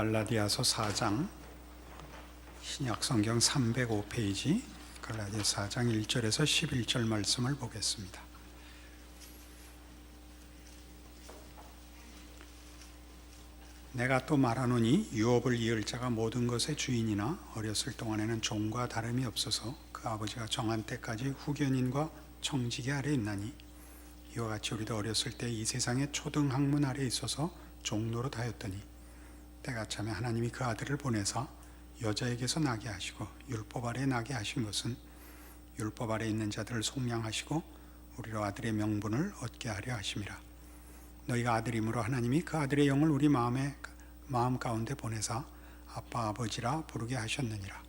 갈라디아서 4장 신약 성경 305페이지 갈라디아 4장 1절에서 11절 말씀을 보겠습니다. 내가 또 말하노니 유업을 이을 자가 모든 것의 주인이나 어렸을 동안에는 종과 다름이 없어서 그 아버지가 정한 때까지 후견인과 청지기 아래 있나니 이와 같이 우리도 어렸을 때 이 세상의 초등 학문 아래 있어서 종로로 다였더니 때가 참에 하나님이 그 아들을 보내사 여자에게서 나게 하시고 율법 아래 나게 하신 것은 율법 아래 있는 자들을 속량하시고 우리로 아들의 명분을 얻게 하려 하심이라. 너희가 아들이므로 하나님이 그 아들의 영을 우리 마음에 마음 가운데 보내사 아빠 아버지라 부르게 하셨느니라.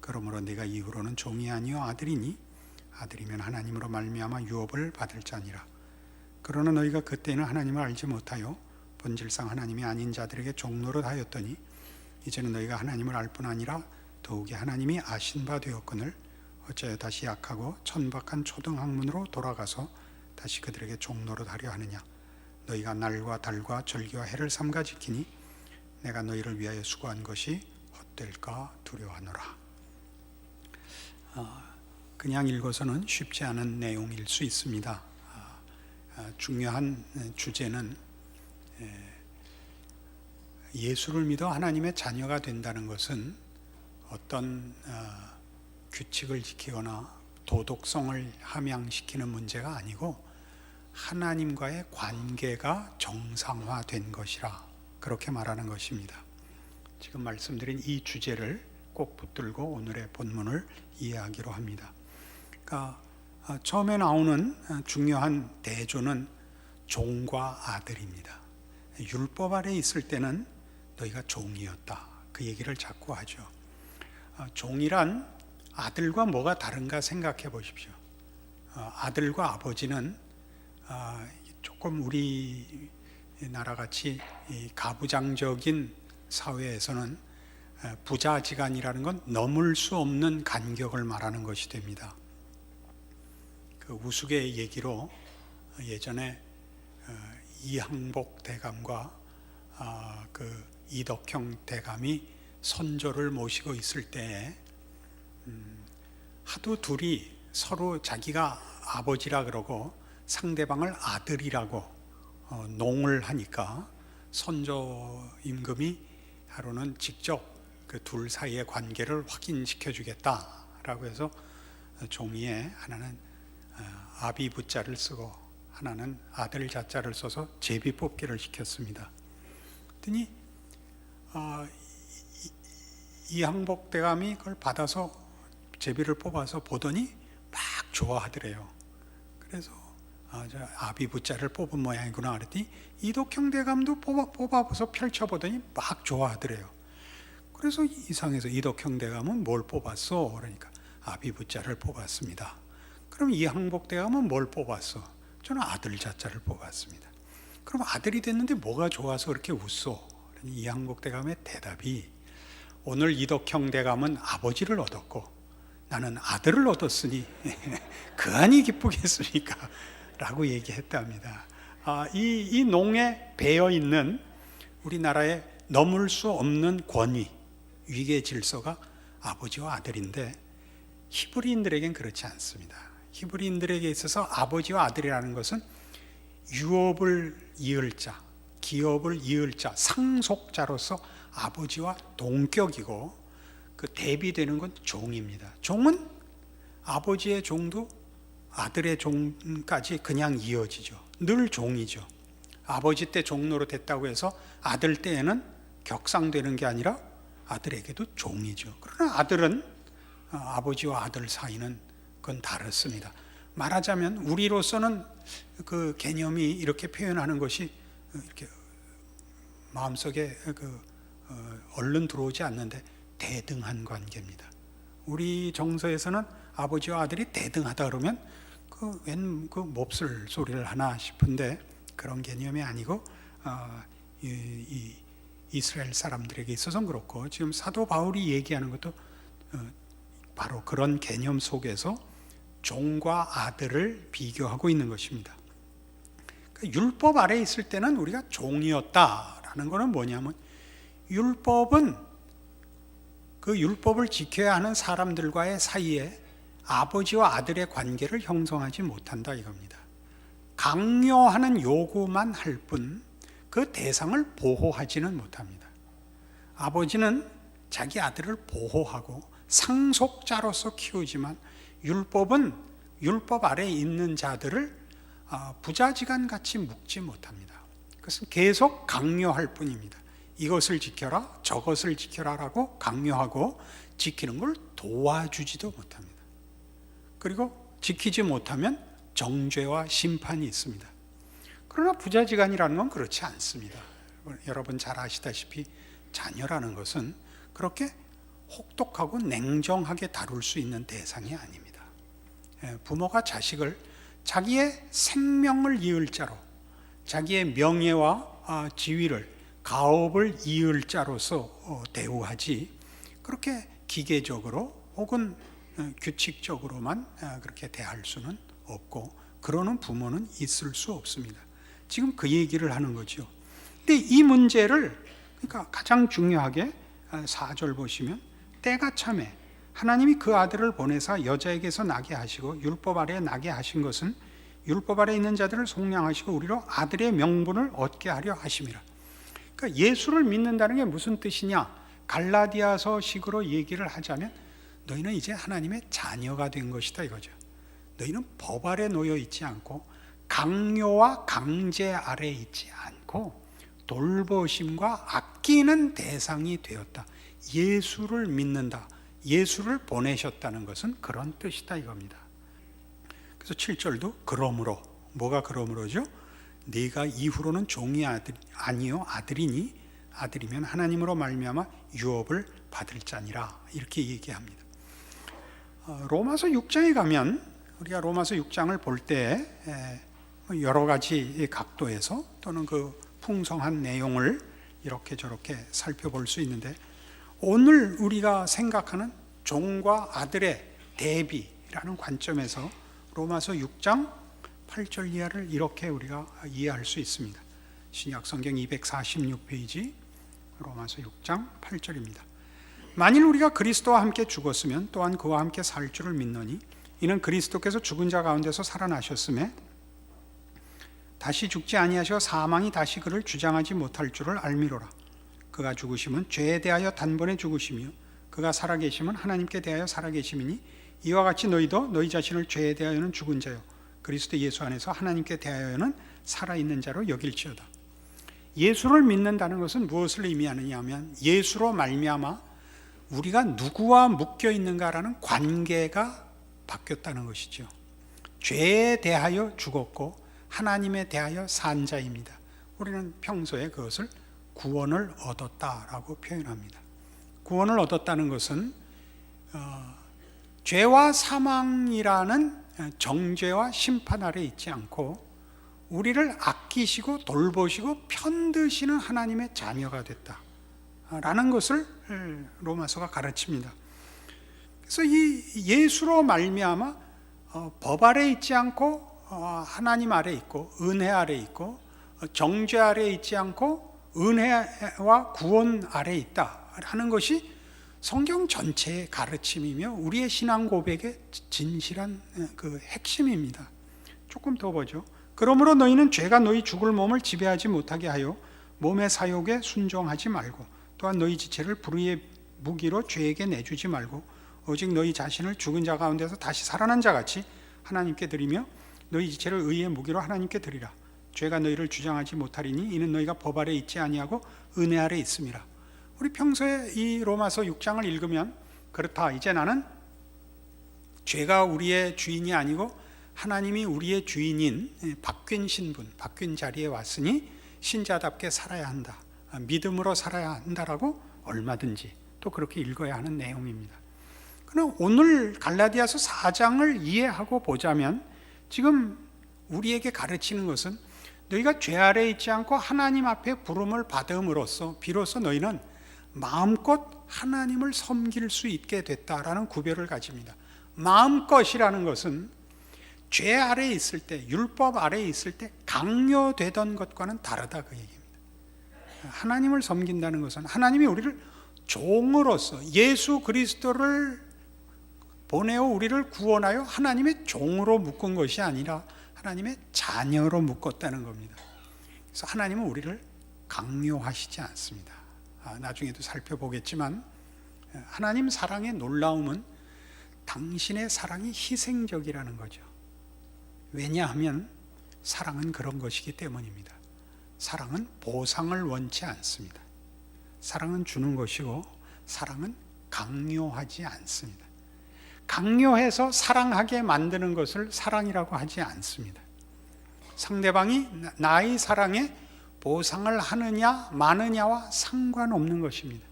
그러므로 네가 이후로는 종이 아니요 아들이니 아들이면 하나님으로 말미암아 유업을 받을 자니라. 그러나 너희가 그때는 하나님을 알지 못하여 본질상 하나님이 아닌 자들에게 종로를 하였더니 이제는 너희가 하나님을 알 뿐 아니라 더욱이 하나님이 아신 바 되었거늘 어찌하여 다시 약하고 천박한 초등학문으로 돌아가서 다시 그들에게 종로를 하려 하느냐? 너희가 날과 달과 절기와 해를 삼가 지키니 내가 너희를 위하여 수고한 것이 헛될까 두려워하노라. 아, 그냥 읽어서는 쉽지 않은 내용일 수 있습니다. 아, 아, 중요한 주제는 예수를 믿어 하나님의 자녀가 된다는 것은 어떤 어, 규칙을 지키거나 도덕성을 함양시키는 문제가 아니고 하나님과의 관계가 정상화된 것이라 그렇게 말하는 것입니다. 지금 말씀드린 이 주제를 꼭 붙들고 오늘의 본문을 이해하기로 합니다. 그러니까 어, 처음에 나오는 어, 중요한 대조는 종과 아들입니다. 율법 아래 있을 때는 너희가 종이었다. 그 얘기를 자꾸 하죠. 어, 종이란 아들과 뭐가 다른가 생각해 보십시오. 어, 아들과 아버지는 어, 조금 우리 나라 같이 가부장적인 사회에서는 부자지간이라는 건 넘을 수 없는 간격을 말하는 것이 됩니다. 그 우스갯 얘기로 예전에 이항복 대감과 그 이덕형 대감이 선조를 모시고 있을 때 음, 하도 둘이 서로 자기가 아버지라 그러고 상대방을 아들이라고 어, 농을 하니까 선조 임금이 하루는 직접 그 둘 사이의 관계를 확인시켜 주겠다라고 해서 종이에 하나는 어, 아비 부자를 쓰고 하나는 아들 자자를 써서 제비 뽑기를 시켰습니다. 그랬더니 어, 이 항복 대감이 그걸 받아서 제비를 뽑아서 보더니 막 좋아하더래요. 그래서 아, 저 아비부자를 뽑은 모양이구나 그랬더니 이독형 대감도 뽑아, 뽑아서 펼쳐보더니 막 좋아하더래요. 그래서 이상해서 이독형 대감은 뭘 뽑았어? 그러니까 아비부자를 뽑았습니다. 그럼 이 항복 대감은 뭘 뽑았어? 저는 아들 자자를 뽑았습니다. 그럼 아들이 됐는데 뭐가 좋아서 그렇게 웃소? 이항복 대감의 대답이 오늘 이덕형 대감은 아버지를 얻었고 나는 아들을 얻었으니 그 안이 기쁘겠습니까? 라고 얘기했답니다. 아, 이, 이 농에 배어 있는 우리나라의 넘을 수 없는 권위, 위계 질서가 아버지와 아들인데 히브리인들에겐 그렇지 않습니다. 히브리인들에게 있어서 아버지와 아들이라는 것은 유업을 이을 자, 기업을 이을 자, 상속자로서 아버지와 동격이고 그 대비되는 건 종입니다. 종은 아버지의 종도 아들의 종까지 그냥 이어지죠. 늘 종이죠. 아버지 때 종로로 됐다고 해서 아들 때에는 격상되는 게 아니라 아들에게도 종이죠. 그러나 아들은 어, 아버지와 아들 사이는 그건 다릅니다. 말하자면 우리로서는 그 개념이 이렇게 표현하는 것이 이렇게 마음속에 그 어, 얼른 들어오지 않는데 대등한 관계입니다. 우리 정서에서는 아버지와 아들이 대등하다 그러면 그웬그 그 몹쓸 소리를 하나 싶은데 그런 개념이 아니고 어, 이, 이 이스라엘 사람들에게 있어서는 그렇고 지금 사도 바울이 얘기하는 것도 어, 바로 그런 개념 속에서 종과 아들을 비교하고 있는 것입니다. 율법 아래 있을 때는 우리가 종이었다라는 것은 뭐냐면 율법은 그 율법을 지켜야 하는 사람들과의 사이에 아버지와 아들의 관계를 형성하지 못한다 이겁니다. 강요하는 요구만 할 뿐 그 대상을 보호하지는 못합니다. 아버지는 자기 아들을 보호하고 상속자로서 키우지만 율법은 율법 아래에 있는 자들을 아, 부자지간 같이 묶지 못합니다. 그것은 계속 강요할 뿐입니다. 이것을 지켜라, 저것을 지켜라라고 강요하고 지키는 걸 도와주지도 못합니다. 그리고 지키지 못하면 정죄와 심판이 있습니다. 그러나 부자지간이라는 건 그렇지 않습니다. 여러분 잘 아시다시피 자녀라는 것은 그렇게 혹독하고 냉정하게 다룰 수 있는 대상이 아닙니다. 예, 부모가 자식을 자기의 생명을 이을 자로, 자기의 명예와 아, 지위를 가업을 이을 자로서 어, 대우하지 그렇게 기계적으로 혹은 어, 규칙적으로만 아, 그렇게 대할 수는 없고 그러는 부모는 있을 수 없습니다. 지금 그 얘기를 하는 거죠. 근데 이 문제를 그러니까 가장 중요하게 4절 보시면 때가 참에 하나님이 그 아들을 보내사 여자에게서 나게 하시고 율법 아래에 나게 하신 것은 율법 아래 있는 자들을 속량하시고 우리로 아들의 명분을 얻게 하려 하심이라. 그러니까 예수를 믿는다는 게 무슨 뜻이냐? 갈라디아서 식으로 얘기를 하자면 너희는 이제 하나님의 자녀가 된 것이다 이거죠. 너희는 법 아래 놓여 있지 않고 강요와 강제 아래 있지 않고 돌보심과 아끼는 대상이 되었다. 예수를 믿는다. 예수를 보내셨다는 것은 그런 뜻이다 이겁니다. 그래서 7절도 그러므로 뭐가 그러므로죠? 네가 이후로는 종이 아들 아니요 아들이니 아들이면 하나님으로 말미암아 유업을 받을 자니라 이렇게 얘기합니다. 어, 로마서 6장에 가면 우리가 로마서 6장을 볼 때 여러 가지 각도에서 또는 그 풍성한 내용을 이렇게 저렇게 살펴볼 수 있는데 오늘 우리가 생각하는 종과 아들의 대비라는 관점에서 로마서 6장 8절 이하를 이렇게 우리가 이해할 수 있습니다. 신약 성경 246페이지 로마서 6장 8절입니다. 만일 우리가 그리스도와 함께 죽었으면 또한 그와 함께 살 줄을 믿노니 이는 그리스도께서 죽은 자 가운데서 살아나셨음에 다시 죽지 아니하셔 사망이 다시 그를 주장하지 못할 줄을 알미로라. 그가 죽으심은 죄에 대하여 단번에 죽으시며 그가 살아계심은 하나님께 대하여 살아계심이니 이와 같이 너희도 너희 자신을 죄에 대하여는 죽은 자요 그리스도 예수 안에서 하나님께 대하여는 살아있는 자로 여길지어다. 예수를 믿는다는 것은 무엇을 의미하느냐 하면 예수로 말미암아 우리가 누구와 묶여 있는가라는 관계가 바뀌었다는 것이죠. 죄에 대하여 죽었고 하나님에 대하여 산 자입니다. 우리는 평소에 그것을 구원을 얻었다라고 표현합니다. 구원을 얻었다는 것은 어, 죄와 사망이라는 정죄와 심판 아래 있지 않고 우리를 아끼시고 돌보시고 편드시는 하나님의 자녀가 됐다라는 것을 로마서가 가르칩니다. 그래서 이 예수로 말미암아 어, 법 아래 있지 않고 어, 하나님 아래 있고 은혜 아래 있고 어, 정죄 아래 있지 않고 은혜와 구원 아래 있다 라는 것이 성경 전체의 가르침이며 우리의 신앙 고백의 진실한 그 핵심입니다. 조금 더 보죠. 그러므로 너희는 죄가 너희 죽을 몸을 지배하지 못하게 하여 몸의 사욕에 순종하지 말고 또한 너희 지체를 불의의 무기로 죄에게 내주지 말고 오직 너희 자신을 죽은 자 가운데서 다시 살아난 자 같이 하나님께 드리며 너희 지체를 의의 무기로 하나님께 드리라. 죄가 너희를 주장하지 못하리니 이는 너희가 법 아래 있지 아니하고 은혜 아래 있음이라. 우리 평소에 이 로마서 6장을 읽으면 그렇다. 이제 나는 죄가 우리의 주인이 아니고 하나님이 우리의 주인인 바뀐 신분, 바뀐 자리에 왔으니 신자답게 살아야 한다. 믿음으로 살아야 한다라고 얼마든지 또 그렇게 읽어야 하는 내용입니다. 그러나 오늘 갈라디아서 4장을 이해하고 보자면 지금 우리에게 가르치는 것은 너희가 죄 아래 있지 않고 하나님 앞에 부름을 받음으로써 비로소 너희는 마음껏 하나님을 섬길 수 있게 됐다라는 구별을 가집니다. 마음껏이라는 것은 죄 아래에 있을 때, 율법 아래에 있을 때 강요되던 것과는 다르다 그 얘기입니다. 하나님을 섬긴다는 것은 하나님이 우리를 종으로서 예수 그리스도를 보내어 우리를 구원하여 하나님의 종으로 묶은 것이 아니라 하나님의 자녀로 묶었다는 겁니다. 그래서 하나님은 우리를 강요하시지 않습니다. 아, 나중에도 살펴보겠지만 하나님 사랑의 놀라움은 당신의 사랑이 희생적이라는 거죠. 왜냐하면 사랑은 그런 것이기 때문입니다. 사랑은 보상을 원치 않습니다. 사랑은 주는 것이고 사랑은 강요하지 않습니다. 강요해서 사랑하게 만드는 것을 사랑이라고 하지 않습니다. 상대방이 나의 사랑에 보상을 하느냐 마느냐와 상관없는 것입니다.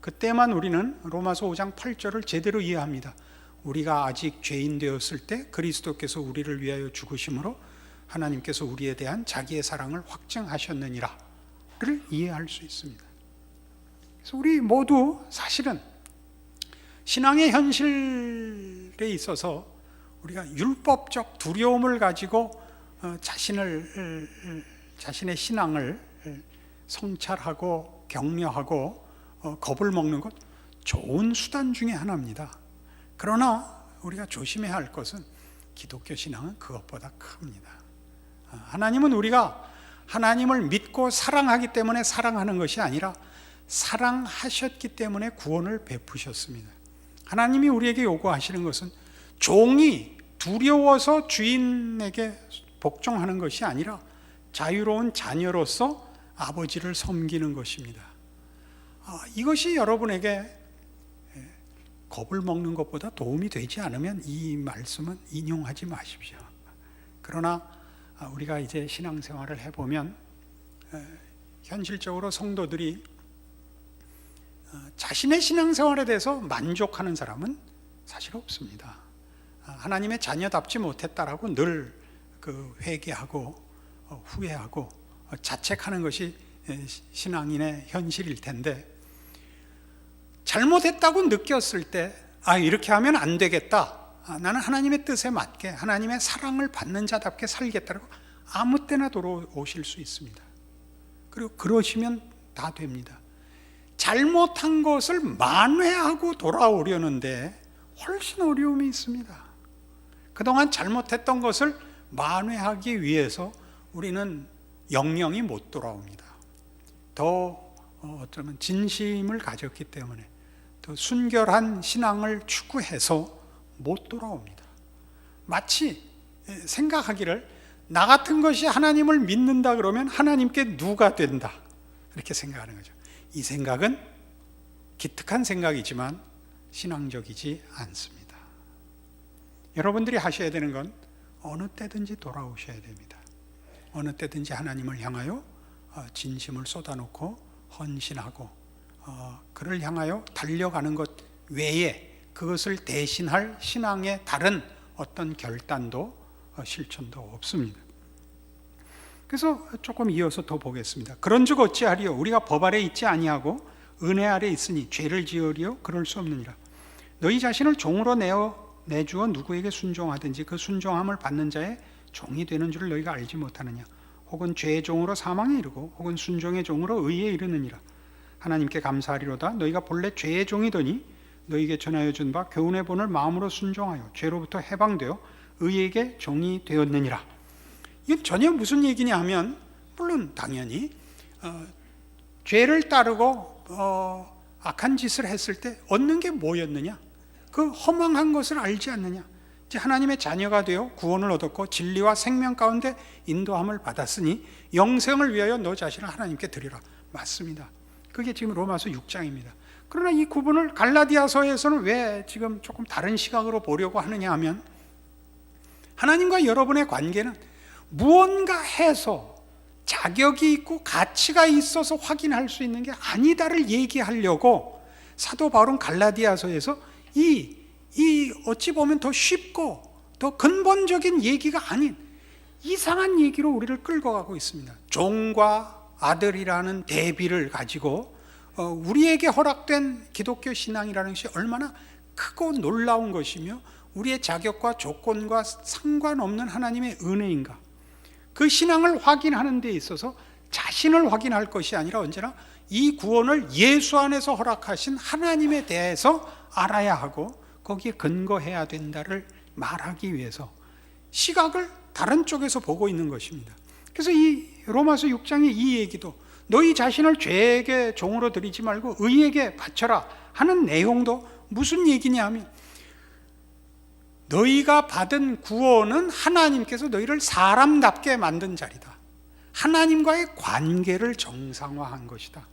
그때만 우리는 로마서 5장 8절을 제대로 이해합니다. 우리가 아직 죄인 되었을 때 그리스도께서 우리를 위하여 죽으심으로 하나님께서 우리에 대한 자기의 사랑을 확증하셨느니라를 이해할 수 있습니다. 그래서 우리 모두 사실은 신앙의 현실에 있어서 우리가 율법적 두려움을 가지고 어, 자신을 자신의 신앙을 성찰하고 격려하고 어, 겁을 먹는 것 좋은 수단 중에 하나입니다. 그러나 우리가 조심해야 할 것은 기독교 신앙은 그것보다 큽니다. 아, 하나님은 우리가 하나님을 믿고 사랑하기 때문에 사랑하는 것이 아니라 사랑하셨기 때문에 구원을 베푸셨습니다. 하나님이 우리에게 요구하시는 것은 종이 두려워서 주인에게 복종하는 것이 아니라 자유로운 자녀로서 아버지를 섬기는 것입니다. 아, 이것이 여러분에게 겁을 먹는 것보다 도움이 되지 않으면 이 말씀은 인용하지 마십시오. 그러나 아, 우리가 이제 신앙생활을 해보면 현실적으로 성도들이 어, 자신의 신앙생활에 대해서 만족하는 사람은 사실 없습니다. 아, 하나님의 자녀답지 못했다라고 늘 그 회개하고 어, 후회하고 어, 자책하는 것이 신앙인의 현실일 텐데 잘못했다고 느꼈을 때, 아, 이렇게 하면 안 되겠다. 아, 나는 하나님의 뜻에 맞게, 하나님의 사랑을 받는 자답게 살겠다고 아무 때나 돌아오실 수 있습니다. 그리고 그러시면 다 됩니다. 잘못한 것을 만회하고 돌아오려는데 훨씬 어려움이 있습니다. 그동안 잘못했던 것을 만회하기 위해서 우리는 영영이 못 돌아옵니다. 더 어, 어쩌면 진심을 가졌기 때문에 더 순결한 신앙을 추구해서 못 돌아옵니다. 마치 생각하기를 나 같은 것이 하나님을 믿는다 그러면 하나님께 누가 된다 이렇게 생각하는 거죠. 이 생각은 기특한 생각이지만 신앙적이지 않습니다. 여러분들이 하셔야 되는 건 어느 때든지 돌아오셔야 됩니다. 어느 때든지 하나님을 향하여 어, 진심을 쏟아놓고 헌신하고 어, 그를 향하여 달려가는 것 외에 그것을 대신할 신앙의 다른 어떤 결단도 어, 실천도 없습니다. 그래서 조금 이어서 더 보겠습니다. 그런즉 어찌하리요? 우리가 법 아래 있지 아니하고 은혜 아래 있으니 죄를 지으리요? 그럴 수 없느니라. 너희 자신을 종으로 내어 내주어 누구에게 순종하든지 그 순종함을 받는 자의 종이 되는 줄을 너희가 알지 못하느냐? 혹은 죄의 종으로 사망에 이르고 혹은 순종의 종으로 의에 이르느니라. 하나님께 감사하리로다. 너희가 본래 죄의 종이더니 너희에게 전하여 준 바 교훈의 본을 마음으로 순종하여 죄로부터 해방되어 의에게 종이 되었느니라. 이게 전혀 무슨 얘기냐 하면 물론 당연히 어, 죄를 따르고 어, 악한 짓을 했을 때 얻는 게 뭐였느냐? 그 허망한 것을 알지 않느냐? 하나님의 자녀가 되어 구원을 얻었고 진리와 생명 가운데 인도함을 받았으니 영생을 위하여 너 자신을 하나님께 드리라. 맞습니다. 그게 지금 로마서 6장입니다. 그러나 이 구분을 갈라디아서에서는 왜 지금 조금 다른 시각으로 보려고 하느냐 하면 하나님과 여러분의 관계는 무언가 해서 자격이 있고 가치가 있어서 확인할 수 있는 게 아니다를 얘기하려고 사도 바울은 갈라디아서에서 이, 이 어찌 보면 더 쉽고 더 근본적인 얘기가 아닌 이상한 얘기로 우리를 끌고 가고 있습니다. 종과 아들이라는 대비를 가지고 어, 우리에게 허락된 기독교 신앙이라는 것이 얼마나 크고 놀라운 것이며 우리의 자격과 조건과 상관없는 하나님의 은혜인가. 그 신앙을 확인하는 데 있어서 자신을 확인할 것이 아니라 언제나 이 구원을 예수 안에서 허락하신 하나님에 대해서 알아야 하고 거기에 근거해야 된다를 말하기 위해서 시각을 다른 쪽에서 보고 있는 것입니다. 그래서 이 로마서 6장의 이 얘기도 너희 자신을 죄에게 종으로 드리지 말고 의에게 바쳐라 하는 내용도 무슨 얘기냐 하면 너희가 받은 구원은 하나님께서 너희를 사람답게 만든 자리다. 하나님과의 관계를 정상화한 것이다.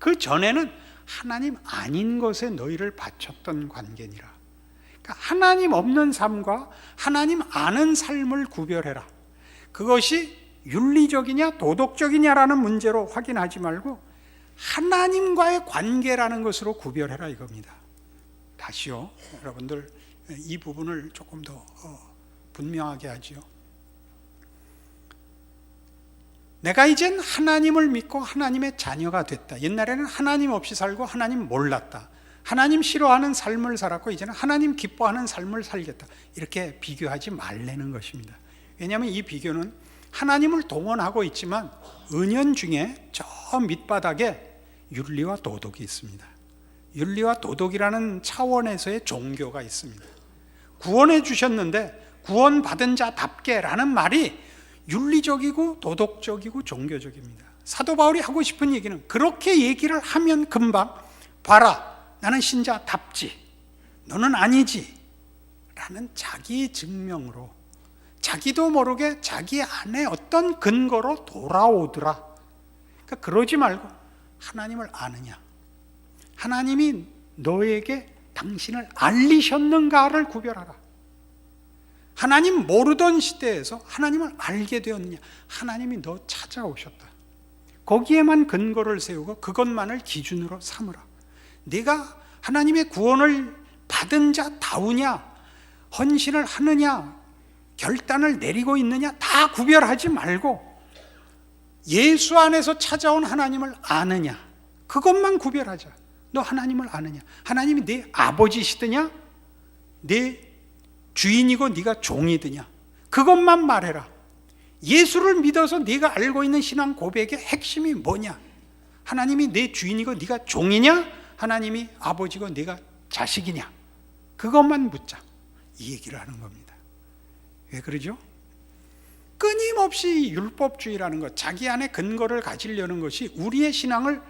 그 전에는 하나님 아닌 것에 너희를 바쳤던 관계니라. 그러니까 하나님 없는 삶과 하나님 아는 삶을 구별해라. 그것이 윤리적이냐 도덕적이냐라는 문제로 확인하지 말고 하나님과의 관계라는 것으로 구별해라 이겁니다. 다시요, 여러분들 이 부분을 조금 더 어, 분명하게 하지요. 내가 이젠 하나님을 믿고 하나님의 자녀가 됐다. 옛날에는 하나님 없이 살고 하나님 몰랐다. 하나님 싫어하는 삶을 살았고 이제는 하나님 기뻐하는 삶을 살겠다. 이렇게 비교하지 말라는 것입니다. 왜냐하면 이 비교는 하나님을 동원하고 있지만 은연 중에 저 밑바닥에 윤리와 도덕이 있습니다. 윤리와 도덕이라는 차원에서의 종교가 있습니다. 구원해 주셨는데 구원받은 자답게라는 말이 윤리적이고 도덕적이고 종교적입니다. 사도 바울이 하고 싶은 얘기는 그렇게 얘기를 하면 금방 봐라 나는 신자답지 너는 아니지 라는 자기 증명으로 자기도 모르게 자기 안에 어떤 근거로 돌아오더라. 그러니까 그러지 말고 하나님을 아느냐 하나님이 너에게 당신을 알리셨는가를 구별하라. 하나님 모르던 시대에서 하나님을 알게 되었느냐? 하나님이 너 찾아오셨다. 거기에만 근거를 세우고 그것만을 기준으로 삼으라. 네가 하나님의 구원을 받은 자 다우냐? 헌신을 하느냐? 결단을 내리고 있느냐? 다 구별하지 말고 예수 안에서 찾아온 하나님을 아느냐? 그것만 구별하자. 너 하나님을 아느냐? 하나님이 네 아버지시더냐? 네 주인이고 네가 종이더냐? 그것만 말해라. 예수를 믿어서 네가 알고 있는 신앙 고백의 핵심이 뭐냐? 하나님이 내 주인이고 네가 종이냐? 하나님이 아버지고 네가 자식이냐? 그것만 묻자. 이 얘기를 하는 겁니다. 왜 그러죠? 끊임없이 율법주의라는 것, 자기 안에 근거를 가지려는 것이 우리의 신앙을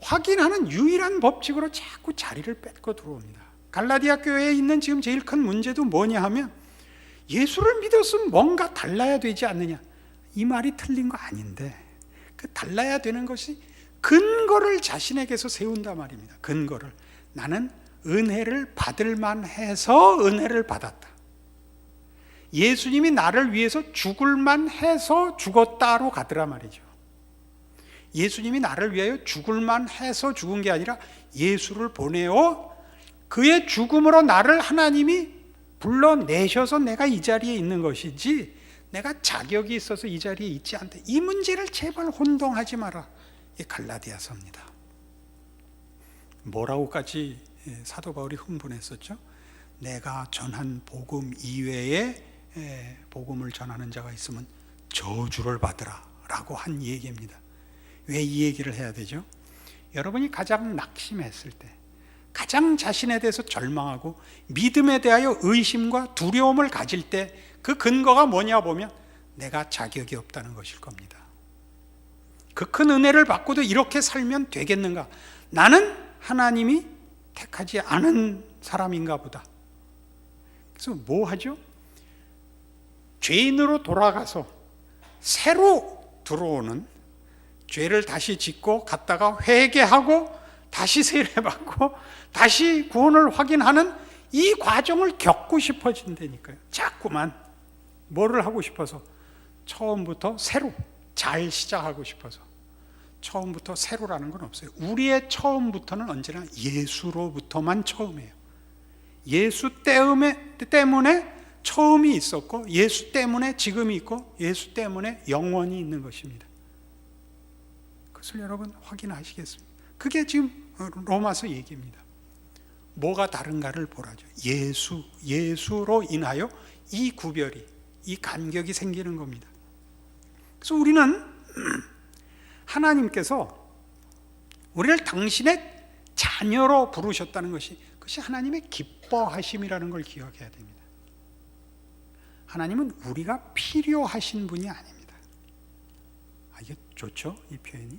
확인하는 유일한 법칙으로 자꾸 자리를 뺏고 들어옵니다. 갈라디아 교회에 있는 지금 제일 큰 문제도 뭐냐 하면 예수를 믿었으면 뭔가 달라야 되지 않느냐. 이 말이 틀린 거 아닌데 그 달라야 되는 것이 근거를 자신에게서 세운다 말입니다. 근거를 나는 은혜를 받을 만 해서 은혜를 받았다. 예수님이 나를 위해서 죽을 만 해서 죽었다로 가더라 말이죠. 예수님이 나를 위하여 죽을 만 해서 죽은 게 아니라 예수를 보내어 그의 죽음으로 나를 하나님이 불러내셔서 내가 이 자리에 있는 것이지 내가 자격이 있어서 이 자리에 있지 않다. 이 문제를 제발 혼동하지 마라. 이 갈라디아서입니다. 뭐라고까지 사도 바울이 흥분했었죠? 내가 전한 복음 이외에 복음을 전하는 자가 있으면 저주를 받으라라고 한 얘기입니다. 왜 이 얘기를 해야 되죠? 여러분이 가장 낙심했을 때, 가장 자신에 대해서 절망하고 믿음에 대하여 의심과 두려움을 가질 때 그 근거가 뭐냐 보면 내가 자격이 없다는 것일 겁니다. 그 큰 은혜를 받고도 이렇게 살면 되겠는가? 나는 하나님이 택하지 않은 사람인가 보다. 그래서 뭐 하죠? 죄인으로 돌아가서 새로 들어오는 죄를 다시 짓고 갔다가 회개하고 다시 세례받고 다시 구원을 확인하는 이 과정을 겪고 싶어진다니까요. 자꾸만 뭐를 하고 싶어서 처음부터 새로 잘 시작하고 싶어서 처음부터 새로라는 건 없어요. 우리의 처음부터는 언제나 예수로부터만 처음이에요. 예수 때문에, 처음이 있었고 예수 때문에 지금이 있고 예수 때문에 영원히 있는 것입니다. 그것을 여러분 확인하시겠습니다. 그게 지금 로마서 얘기입니다. 뭐가 다른가를 보라죠. 예수, 예수로 인하여 이 구별이, 이 간격이 생기는 겁니다. 그래서 우리는 하나님께서 우리를 당신의 자녀로 부르셨다는 것이 그것이 하나님의 기뻐하심이라는 걸 기억해야 됩니다. 하나님은 우리가 필요하신 분이 아닙니다. 아, 이게 좋죠? 이 표현이.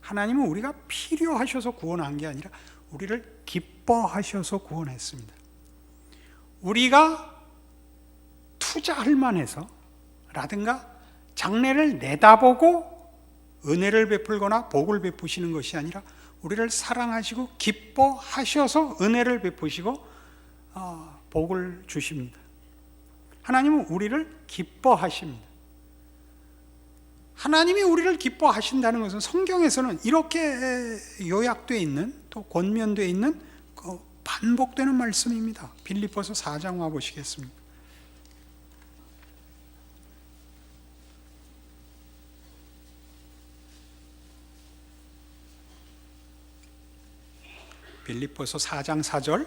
하나님은 우리가 필요하셔서 구원한 게 아니라 우리를 기뻐하셔서 구원했습니다. 우리가 투자할 만해서 라든가 장래를 내다보고 은혜를 베풀거나 복을 베푸시는 것이 아니라 우리를 사랑하시고 기뻐하셔서 은혜를 베푸시고 어, 복을 주십니다. 하나님은 우리를 기뻐하십니다. 하나님이 우리를 기뻐하신다는 것은 성경에서는 이렇게 요약되어 있는 또 권면되어 있는 그 반복되는 말씀입니다. 빌립보서 4장 와 보시겠습니다. 빌립보서 4장 4절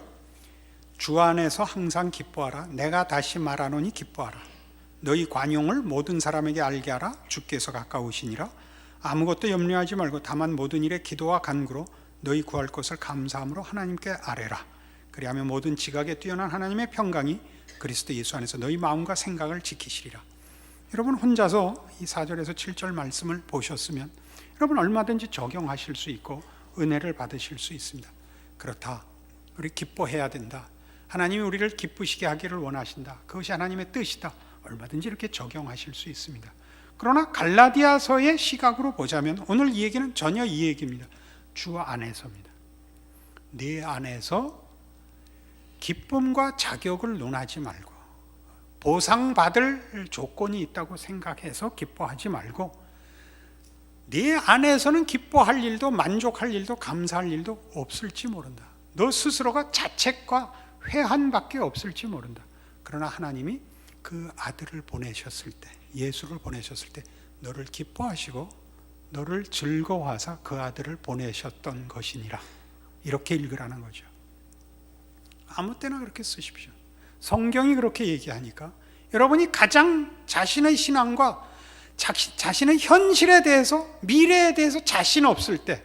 주 안에서 항상 기뻐하라. 내가 다시 말하노니 기뻐하라. 너희 관용을 모든 사람에게 알게 하라. 주께서 가까우시니라. 아무것도 염려하지 말고 다만 모든 일에 기도와 간구로 너희 구할 것을 감사함으로 하나님께 아뢰라. 그리하면 모든 지각에 뛰어난 하나님의 평강이 그리스도 예수 안에서 너희 마음과 생각을 지키시리라. 여러분 혼자서 이 4절에서 7절 말씀을 보셨으면 여러분 얼마든지 적용하실 수 있고 은혜를 받으실 수 있습니다 그렇다. 우리 기뻐해야 된다. 하나님이 우리를 기쁘시게 하기를 원하신다. 그것이 하나님의 뜻이다. 얼마든지 이렇게 적용하실 수 있습니다. 그러나 갈라디아서의 시각으로 보자면 오늘 이 얘기는 전혀 이 얘기입니다. 주 안에서입니다. 네 안에서 기쁨과 자격을 논하지 말고 보상받을 조건이 있다고 생각해서 기뻐하지 말고 네 안에서는 기뻐할 일도 만족할 일도 감사할 일도 없을지 모른다. 너 스스로가 자책과 회한밖에 없을지 모른다. 그러나 하나님이 그 아들을 보내셨을 때, 예수를 보내셨을 때 너를 기뻐하시고 너를 즐거워하사 그 아들을 보내셨던 것이니라. 이렇게 읽으라는 거죠. 아무 때나 그렇게 쓰십시오. 성경이 그렇게 얘기하니까 여러분이 가장 자신의 신앙과 자신의 현실에 대해서 미래에 대해서 자신 없을 때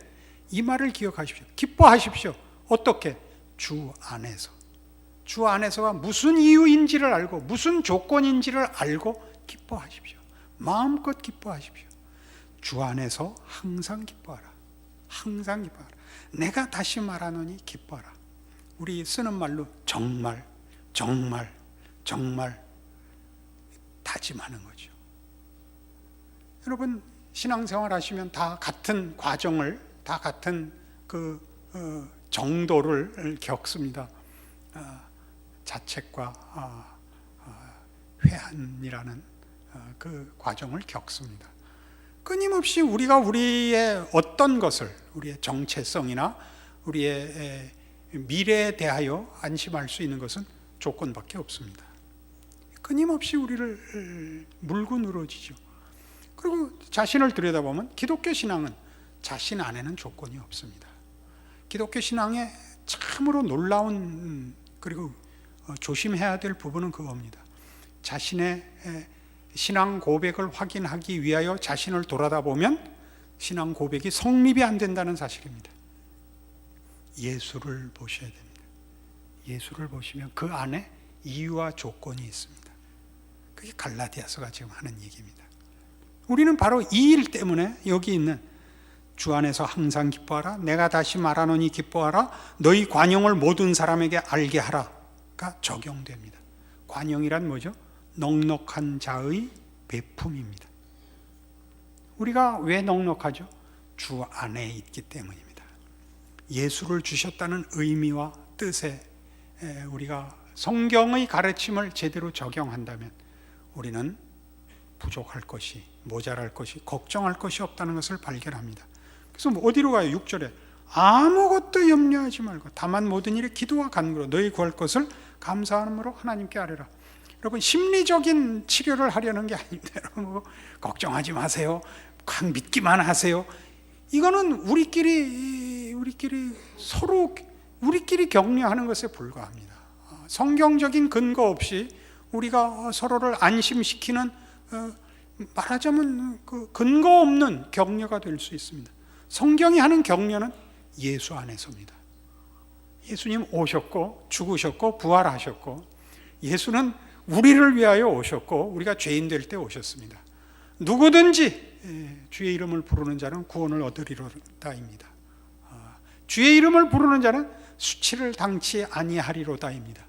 이 말을 기억하십시오. 기뻐하십시오. 어떻게? 주 안에서. 주 안에서가 무슨 이유인지를 알고 무슨 조건인지를 알고 기뻐하십시오. 마음껏 기뻐하십시오. 주 안에서 항상 기뻐하라. 항상 기뻐하라. 내가 다시 말하노니 기뻐하라. 우리 쓰는 말로 정말, 정말, 정말 다짐하는 거죠. 여러분 신앙생활 하시면 다 같은 과정을 다 같은 그 어, 정도를 겪습니다. 어, 자책과 어, 회한이라는 그 과정을 겪습니다. 끊임없이 우리가 우리의 어떤 것을 우리의 정체성이나 우리의 미래에 대하여 안심할 수 있는 것은 조건밖에 없습니다. 끊임없이 우리를 물고 늘어지죠. 그리고 자신을 들여다보면 기독교 신앙은 자신 안에는 조건이 없습니다. 기독교 신앙의 참으로 놀라운 그리고 조심해야 될 부분은 그겁니다. 자신의 신앙 고백을 확인하기 위하여 자신을 돌아다 보면 신앙 고백이 성립이 안 된다는 사실입니다. 예수를 보셔야 됩니다. 예수를 보시면 그 안에 이유와 조건이 있습니다. 그게 갈라디아서가 지금 하는 얘기입니다. 우리는 바로 이 일 때문에 여기 있는 주 안에서 항상 기뻐하라. 내가 다시 말하노니 기뻐하라. 너희 관용을 모든 사람에게 알게 하라가 적용됩니다. 관용이란 뭐죠? 넉넉한 자의 배품입니다. 우리가 왜 넉넉하죠? 주 안에 있기 때문입니다. 예수를 주셨다는 의미와 뜻에 우리가 성경의 가르침을 제대로 적용한다면 우리는 부족할 것이 모자랄 것이 걱정할 것이 없다는 것을 발견합니다. 그래서 뭐 어디로 가요? 6절에 아무것도 염려하지 말고 다만 모든 일에 기도와 간구로 너희 구할 것을 감사함으로 하나님께 아뢰라. 여러분 심리적인 치료를 하려는 게 아닙니다. 여러분 뭐 걱정하지 마세요. 강 믿기만 하세요. 이거는 우리끼리 우리끼리 서로 우리끼리 격려하는 것에 불과합니다. 성경적인 근거 없이 우리가 서로를 안심시키는 어, 말하자면 그 근거 없는 격려가 될 수 있습니다. 성경이 하는 격려는 예수 안에서입니다. 예수님 오셨고 죽으셨고 부활하셨고 예수는 우리를 위하여 오셨고 우리가 죄인 될 때 오셨습니다. 누구든지 예, 주의 이름을 부르는 자는 구원을 얻으리로다입니다. 아, 주의 이름을 부르는 자는 수치를 당치 아니하리로다입니다.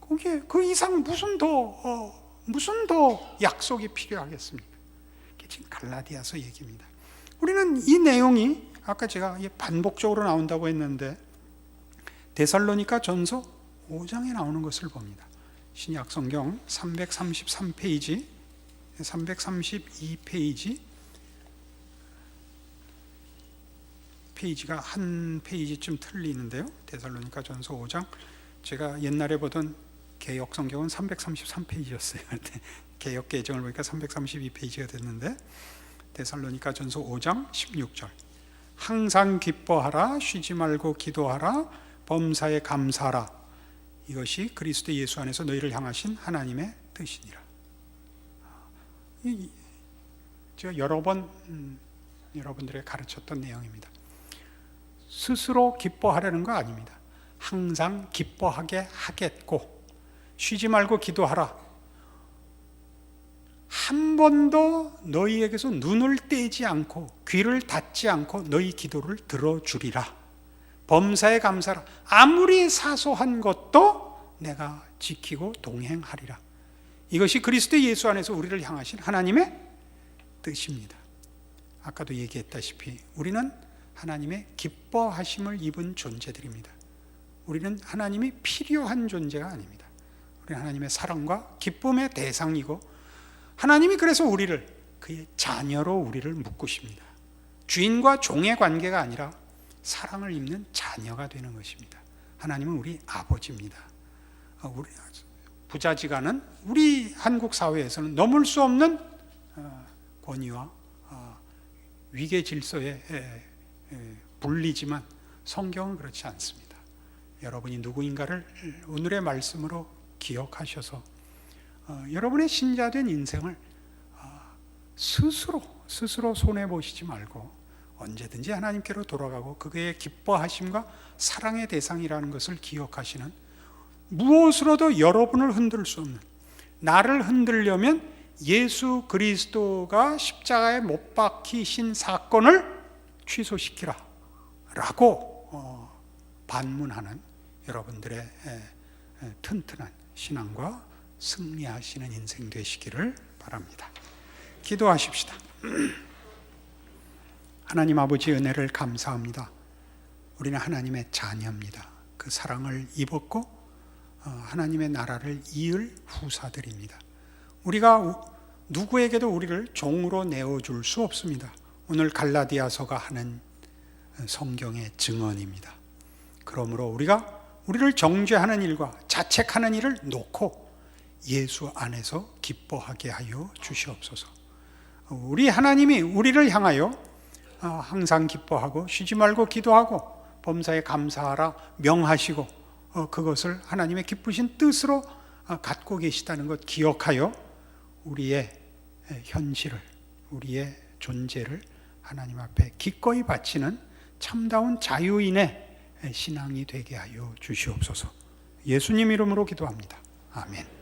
거기에 그 이상 무슨 더 어, 무슨 더 약속이 필요하겠습니까? 이게 지금 갈라디아서 얘기입니다. 우리는 이 내용이 아까 제가 반복적으로 나온다고 했는데 데살로니가 전서 5장에 나오는 것을 봅니다. 신약 성경 333페이지, 332페이지, 페이지가 한 페이지쯤 틀리는데요. 데살로니가 전서 5장. 제가 옛날에 보던 개혁 성경은 333페이지였어요. 개혁 개정을 보니까 332페이지가 됐는데 데살로니가 전서 5장 16절. 항상 기뻐하라, 쉬지 말고 기도하라, 범사에 감사하라. 이것이 그리스도 예수 안에서 너희를 향하신 하나님의 뜻이니라. 이- 제가 여러 번 음, 여러분들에게 가르쳤던 내용입니다. 스스로 기뻐하려는 거 아닙니다. 항상 기뻐하게 하겠고 쉬지 말고 기도하라. 한 번도 너희에게서 눈을 떼지 않고 귀를 닫지 않고 너희 기도를 들어주리라. 범사에 감사라. 아무리 사소한 것도 내가 지키고 동행하리라. 이것이 그리스도 예수 안에서 우리를 향하신 하나님의 뜻입니다. 아까도 얘기했다시피 우리는 하나님의 기뻐하심을 입은 존재들입니다. 우리는 하나님이 필요한 존재가 아닙니다. 하나님의 사랑과 기쁨의 대상이고 하나님이 그래서 우리를 그의 자녀로 우리를 묶으십니다. 주인과 종의 관계가 아니라 사랑을 입는 자녀가 되는 것입니다. 하나님은 우리 아버지입니다. 어, 우리 부자지간은 우리 한국 사회에서는 넘을 수 없는 어, 권위와 어, 위계 질서의 분리지만 성경은 그렇지 않습니다. 여러분이 누구인가를 오늘의 말씀으로 기억하셔서 어, 여러분의 신자된 인생을 어, 스스로 스스로 손해 보시지 말고 언제든지 하나님께로 돌아가고 그의 기뻐하심과 사랑의 대상이라는 것을 기억하시는 무엇으로도 여러분을 흔들 수 없는 나를 흔들려면 예수 그리스도가 십자가에 못 박히신 사건을 취소시키라 라고 어, 반문하는 여러분들의 튼튼한 신앙과 승리하시는 인생 되시기를 바랍니다. 기도하십시다. 하나님 아버지 은혜를 감사합니다. 우리는 하나님의 자녀입니다. 그 사랑을 입었고 어, 하나님의 나라를 이을 후사들입니다. 우리가 우- 누구에게도 우리를 종으로 내어줄 수 없습니다. 오늘 갈라디아서가 하는 성경의 증언입니다. 그러므로 우리가 우리를 정죄하는 일과 자책하는 일을 놓고 예수 안에서 기뻐하게 하여 주시옵소서. 우리 하나님이 우리를 향하여 어, 항상 기뻐하고 쉬지 말고 기도하고 범사에 감사하라 명하시고 어, 그것을 하나님의 기쁘신 뜻으로 어, 갖고 계시다는 것 기억하여 우리의 현실을 우리의 존재를 하나님 앞에 기꺼이 바치는 참다운 자유인의 신앙이 되게 하여 주시옵소서. 예수님 이름으로 기도합니다. 아멘.